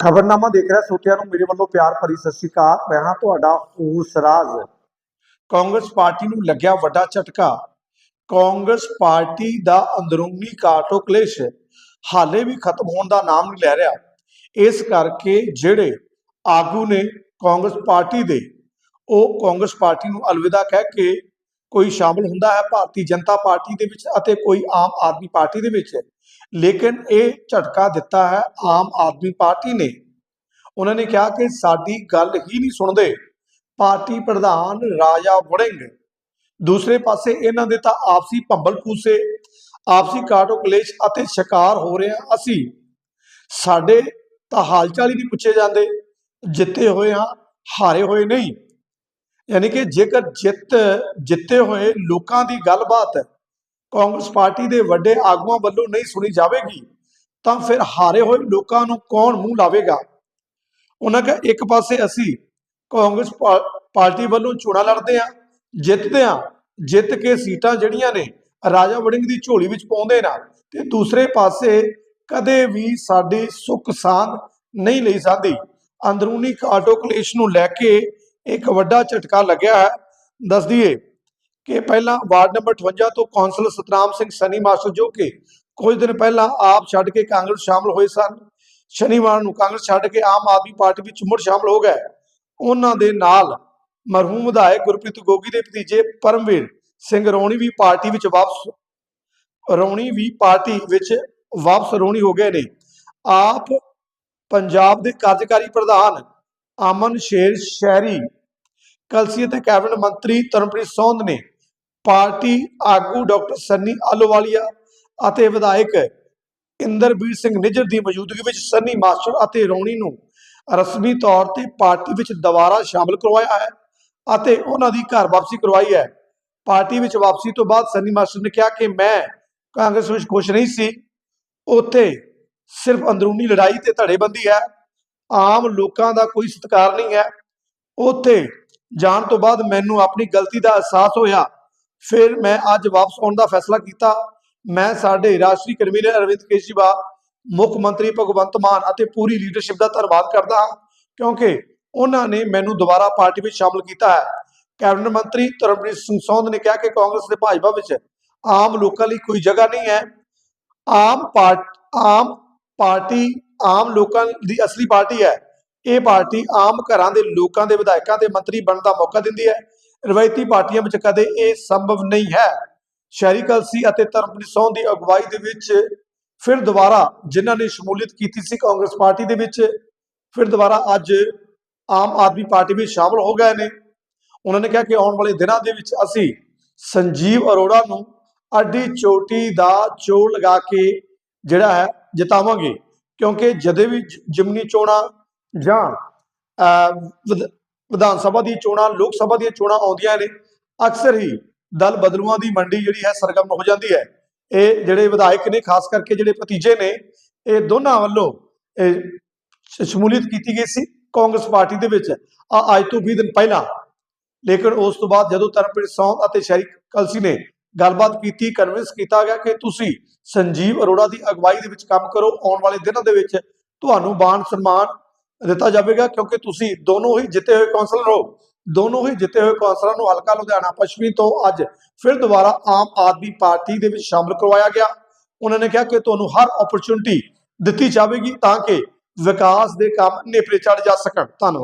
ਖਬਰਨਾਮਾ ਦੇਖ ਰਿਹਾ ਸੋਤਿਆਂ ਨੂੰ ਮੇਰੇ ਵੱਲੋਂ ਪਿਆਰ ਭਰੀ ਸਤਿ ਸ਼੍ਰੀ ਅਕਾਲ। ਮੈਂ ਹਾਂ ਤੁਹਾਡਾ ਹੂਸਰਾਜ ਕਾਂਗਰਸ ਪਾਰਟੀ ਨੂੰ ਲੱਗਿਆ ਵੱਡਾ ਝਟਕਾ। ਕਾਂਗਰਸ ਪਾਰਟੀ ਦਾ ਅੰਦਰੂਨੀ ਕਾਟੋ ਕਲੇਸ਼ ਹਾਲੇ ਵੀ ਖਤਮ ਹੋਣ ਦਾ ਨਾਮ ਨਹੀਂ ਲੈ ਰਿਹਾ। ਇਸ ਕਰਕੇ ਜਿਹੜੇ ਆਗੂ ਨੇ ਕਾਂਗਰਸ ਪਾਰਟੀ ਦੇ, ਉਹ ਕਾਂਗਰਸ ਪਾਰਟੀ ਨੂੰ ਅਲਵਿਦਾ ਕਹਿ ਕੇ ਕੋਈ ਸ਼ਾਮਲ ਹੁੰਦਾ ਹੈ ਭਾਰਤੀ ਜਨਤਾ ਪਾਰਟੀ ਦੇ ਵਿੱਚ ਅਤੇ ਕੋਈ ਆਮ ਆਦਮੀ ਪਾਰਟੀ ਦੇ ਵਿੱਚ। ਲੇਕਿਨ ਇਹ ਝਟਕਾ ਦਿੱਤਾ ਹੈ ਆਮ ਆਦਮੀ ਪਾਰਟੀ ਨੇ। ਉਹਨਾਂ ਨੇ ਕਿਹਾ ਕਿ ਸਾਡੀ ਗੱਲ ਹੀ ਨਹੀਂ ਸੁਣਦੇ। ਪਾਰਟੀ ਪ੍ਰਧਾਨ ਰਾਜਾ ਵੜਿੰਗ। ਦੂਸਰੇ ਪਾਸੇ ਇਹਨਾਂ ਦੇ ਤਾਂ ਆਪਸੀ ਭੰਬਲ ਪੂਸੇ ਆਪਸੀ ਕਾਟੋ ਕਲੇਸ਼ ਅਤੇ ਸ਼ਿਕਾਰ ਹੋ ਰਹੇ ਹਾਂ ਅਸੀਂ। ਸਾਡੇ ਤਾਂ ਹਾਲਚਾਲ ਹੀ ਨਹੀਂ ਪੁੱਛੇ ਜਾਂਦੇ। ਜਿੱਤੇ ਹੋਏ ਹਾਂ, ਹਾਰੇ ਹੋਏ ਨਹੀਂ। ਯਾਨੀ ਕਿ ਜੇਕਰ ਜਿੱਤ, ਜਿੱਤੇ ਹੋਏ ਲੋਕਾਂ ਦੀ ਗੱਲਬਾਤ ਕਾਂਗਰਸ ਪਾਰਟੀ ਦੇ ਵੱਡੇ ਆਗੂਆਂ ਵੱਲੋਂ ਨਹੀਂ ਸੁਣੀ ਜਾਵੇਗੀ, ਤਾਂ ਫਿਰ ਹਾਰੇ ਹੋਏ ਲੋਕਾਂ ਨੂੰ ਕੌਣ ਮੂੰਹ ਲਾਵੇਗਾ? ਉਹਨਾਂ ਕਹਾ ਇੱਕ ਪਾਸੇ ਅਸੀਂ ਕਾਂਗਰਸ ਪਾਰਟੀ ਵੱਲੋਂ ਚੋਣਾਂ ਲੜਦੇ ਆ ਜਿੱਤਦੇ ਆ ਜਿੱਤ ਕੇ ਸੀਟਾਂ ਜਿਹੜੀਆਂ ਨੇ ਰਾਜਾ ਵੜਿੰਗ ਦੀ ਝੋਲੀ ਵਿੱਚ ਪਾਉਂਦੇ ਨਾ, ਤੇ ਦੂਸਰੇ ਪਾਸੇ ਕਦੇ ਵੀ ਸਾਡੀ ਸੁੱਖ ਸਾਂਦ ਨਹੀਂ ਲਈ ਜਾਂਦੀ। ਅੰਦਰੂਨੀ ਕਾਟੋ ਕਲੇਸ਼ ਨੂੰ ਲੈ ਕੇ ਇੱਕ ਵੱਡਾ ਝਟਕਾ ਲੱਗਿਆ ਹੈ। ਦੱਸ ਦਈਏ ਕਿ ਪਹਿਲਾਂ ਵਾਰਡ ਨੰਬਰ 58 ਤੋਂ ਕੌਂਸਲਰ ਸਤਨਾਮ ਸਿੰਘ ਸਨੀ ਮਾਸਟਰ ਜੋ ਕਿ ਕੁਝ ਦਿਨ ਪਹਿਲਾਂ ਆਪ ਛੱਡ ਕੇ ਕਾਂਗਰਸ ਸ਼ਾਮਲ ਹੋਏ ਸਨ, ਸ਼ਨੀਵਾਰ ਨੂੰ ਕਾਂਗਰਸ ਛੱਡ ਕੇ ਆਮ ਆਦਮੀ ਪਾਰਟੀ ਵਿੱਚ ਮੁੜ ਸ਼ਾਮਲ ਹੋ ਗਏ। ਉਹਨਾਂ ਦੇ ਨਾਲ ਮਰਹੂਮ ਵਿਧਾਇਕ ਗੁਰਪ੍ਰੀਤ ਗੋਗੀ ਦੇ ਭਤੀਜੇ ਪਰਮਵੀਰ ਸਿੰਘ ਰੌਣੀ ਵੀ ਪਾਰਟੀ ਵਿੱਚ ਵਾਪਸ, ਰੌਣੀ ਵੀ ਪਾਰਟੀ ਵਿੱਚ ਵਾਪਸ ਰੌਣੀ ਹੋ ਗਏ ਨੇ। ਆਪ ਪੰਜਾਬ ਦੇ ਕਾਰਜਕਾਰੀ ਪ੍ਰਧਾਨ ਅਮਨ ਸ਼ੇਰ ਸ਼ਹਿਰੀ ਕਲਸੀ ਅਤੇ ਕੈਬਨਿਟ ਮੰਤਰੀ ਤਰਨਪ੍ਰੀਤ ਸੌਂਦ ਨੇ ਪਾਰਟੀ ਆਗੂ ਡਾਕਟਰ ਸੰਨੀ ਆਲੋਵਾਲੀਆ ਅਤੇ ਵਿਧਾਇਕ ਇੰਦਰਬੀਰ ਸਿੰਘ ਨਿੱਜਰ ਦੀ ਮੌਜੂਦਗੀ ਵਿੱਚ ਸੰਨੀ ਮਾਸਟਰ ਅਤੇ ਰੌਣੀ ਨੂੰ ਰਸਮੀ ਤੌਰ ਤੇ ਪਾਰਟੀ ਵਿੱਚ ਦੁਬਾਰਾ ਸ਼ਾਮਲ ਕਰਵਾਇਆ ਹੈ ਅਤੇ ਉਹਨਾਂ ਦੀ ਘਰ ਵਾਪਸੀ ਕਰਵਾਈ ਹੈ। ਪਾਰਟੀ ਵਿੱਚ ਵਾਪਸੀ ਤੋਂ ਬਾਅਦ ਸੰਨੀ ਮਾਸਟਰ ਨੇ ਕਿਹਾ ਕਿ ਮੈਂ ਕਾਂਗਰਸ ਵਿੱਚ ਖੁਸ਼ ਨਹੀਂ ਸੀ। ਉੱਥੇ ਸਿਰਫ ਅੰਦਰੂਨੀ ਲੜਾਈ ਤੇ ਧੜੇਬੰਦੀ ਹੈ। ਆਮ ਲੋਕਾਂ ਦਾ ਕੋਈ ਸਤਿਕਾਰ ਨਹੀਂ ਹੈ। ਉੱਥੇ ਜਾਣ ਤੋਂ ਬਾਅਦ ਮੈਨੂੰ ਆਪਣੀ ਗਲਤੀ ਦਾ ਅਹਿਸਾਸ ਹੋਇਆ। ਫਿਰ ਮੈਂ ਅੱਜ ਵਾਪਸ ਆਉਣ ਦਾ ਫੈਸਲਾ ਕੀਤਾ। ਮੈਂ ਸਾਡੇ ਰਾਸ਼ਟਰੀ ਕਨਵੀਨਰ ਅਰਵਿੰਦ ਕੇਜਰੀਵਾਲ, ਮੁੱਖ ਮੰਤਰੀ ਭਗਵੰਤ ਮਾਨ ਅਤੇ ਪੂਰੀ ਲੀਡਰਸ਼ਿਪ ਦਾ ਧੰਨਵਾਦ ਕਰਦਾ ਹਾਂ, ਕਿਉਂਕਿ ਉਹਨਾਂ ਨੇ ਮੈਨੂੰ ਦੁਬਾਰਾ ਪਾਰਟੀ ਵਿੱਚ ਸ਼ਾਮਲ ਕੀਤਾ ਹੈ। ਕੈਬਨਿਟ ਮੰਤਰੀ ਤਰਨਪ੍ਰੀਤ ਸਿੰਘ ਸੌਂਦ ਨੇ ਕਿਹਾ ਕਿ ਕਾਂਗਰਸ ਤੇ ਭਾਜਪਾ ਵਿੱਚ ਆਮ ਲੋਕਾਂ ਲਈ ਕੋਈ ਜਗ੍ਹਾ ਨਹੀਂ ਹੈ। ਆਮ ਪਾਰਟ, ਆਮ ਪਾਰਟੀ, ਆਮ ਲੋਕਾਂ ਦੀ ਅਸਲੀ ਪਾਰਟੀ ਹੈ। ਇਹ ਪਾਰਟੀ ਆਮ ਘਰਾਂ ਦੇ ਲੋਕਾਂ ਦੇ ਵਿਧਾਇਕਾਂ ਦੇ ਮੰਤਰੀ ਬਣਨ ਦਾ ਮੌਕਾ ਦਿੰਦੀ ਹੈ। ਰਵਾਇਤੀ ਪਾਰਟੀਆਂ ਵਿੱਚ ਕਦੇ ਇਹ ਸੰਭਵ ਨਹੀਂ ਹੈ। ਸ਼ਹਿਰੀ ਕਲਸੀ ਅਤੇ ਧਰਮਪ੍ਰੀਤ ਸੌਂਦ ਦੀ ਅਗਵਾਈ ਦੇ ਵਿੱਚ ਫਿਰ ਦੁਬਾਰਾ ਜਿਨ੍ਹਾਂ ਨੇ ਸ਼ਮੂਲੀਅਤ ਕੀਤੀ ਸੀ ਕਾਂਗਰਸ ਪਾਰਟੀ ਦੇ ਵਿੱਚ, ਫਿਰ ਦੁਬਾਰਾ ਅੱਜ ਆਮ ਆਦਮੀ ਪਾਰਟੀ ਵਿੱਚ ਸ਼ਾਮਲ ਹੋ ਗਏ ਨੇ। ਉਹਨਾਂ ਨੇ ਕਿਹਾ ਕਿ ਆਉਣ ਵਾਲੇ ਦਿਨਾਂ ਦੇ ਵਿੱਚ ਅਸੀਂ ਸੰਜੀਵ ਅਰੋੜਾ ਨੂੰ ਅੱਡੀ ਚੋਟੀ ਦਾ ਚੋਰ ਲਗਾ ਕੇ ਜਿਹੜਾ ਹੈ ਜਿਤਾਵਾਂਗੇ। ਕਿਉਂਕਿ ਜਦੇ ਵੀ ਜਿਮਨੀ ਚੋਣਾਂ ਜਾਂ ਅਹ, ਵਿਧਾਨ ਸਭਾ ਦੀ ਚੋਣਾਂ ਲੋਕ ਸਭਾ ਦੀਆਂ ਚੋਣਾਂ ਆਉਂਦੀਆਂ ਨੇ ਅਕਸਰ ਹੀ ਦਲ ਬਦਲੂਆਂ ਦੀ ਮੰਡੀ ਜਿਹੜੀ ਹੈ ਸਰਗਰਮ ਹੋ ਜਾਂਦੀ ਹੈ। ਇਹ ਜਿਹੜੇ ਵਿਧਾਇਕ ਨੇ ਖਾਸ ਕਰਕੇ ਜਿਹੜੇ ਭਤੀਜੇ ਨੇ ਇਹ ਦੋਨਾਂ ਵੱਲੋਂ ਸ਼ਮੂਲੀਅਤ ਕੀਤੀ ਗਈ ਸੀ ਕਾਂਗਰਸ ਪਾਰਟੀ ਦੇ ਵਿੱਚ ਆ ਅੱਜ ਤੋਂ 20 ਦਿਨ ਪਹਿਲਾਂ। ਲੇਕਿਨ ਉਸ ਤੋਂ ਬਾਅਦ ਜਦੋਂ ਤਰਨਪ੍ਰੀਤ ਸੌਂਦ ਅਤੇ ਸ਼ੈਰੀ ਕਲਸੀ ਨੇ ਗੱਲਬਾਤ ਕੀਤੀ ਕਨਵਿੰਸ ਕੀਤਾ ਗਿਆ ਕਿ ਤੁਸੀਂ ਸੰਜੀਵ ਅਰੋੜਾ ਦੀ ਅਗਵਾਈ ਦੇ ਵਿੱਚ ਕੰਮ ਕਰੋ ਆਉਣ ਵਾਲੇ ਦਿਨਾਂ ਦੇ ਵਿੱਚ ਤੁਹਾਨੂੰ ਮਾਣ ਸਨਮਾਨ ਦਿੱਤਾ ਜਾਵੇਗਾ ਕਿਉਂਕਿ ਤੁਸੀਂ ਦੋਨੋਂ ਹੀ ਜਿੱਤੇ ਹੋਏ ਕੌਂਸਲਰ ਹੋ। ਦੋਨੋਂ ਹੀ ਜਿੱਤੇ ਹੋਏ ਕੌਂਸਲਰਾਂ ਨੂੰ ਹਲਕਾ ਲੁਧਿਆਣਾ ਪੱਛਮੀ ਤੋਂ ਅੱਜ ਫਿਰ ਦੁਬਾਰਾ ਆਮ ਆਦਮੀ ਪਾਰਟੀ ਦੇ ਵਿੱਚ ਸ਼ਾਮਲ ਕਰਵਾਇਆ ਗਿਆ। ਉਹਨਾਂ ਨੇ ਕਿਹਾ ਕਿ ਤੁਹਾਨੂੰ ਹਰ ਓਪਰਚੁਨਿਟੀ ਦਿੱਤੀ ਜਾਵੇਗੀ ਤਾਂ ਕਿ ਵਿਕਾਸ ਦੇ ਕੰਮ ਨੇਪਰੇ ਚੜ ਜਾ ਸਕਣ। ਧੰਨਵਾਦ।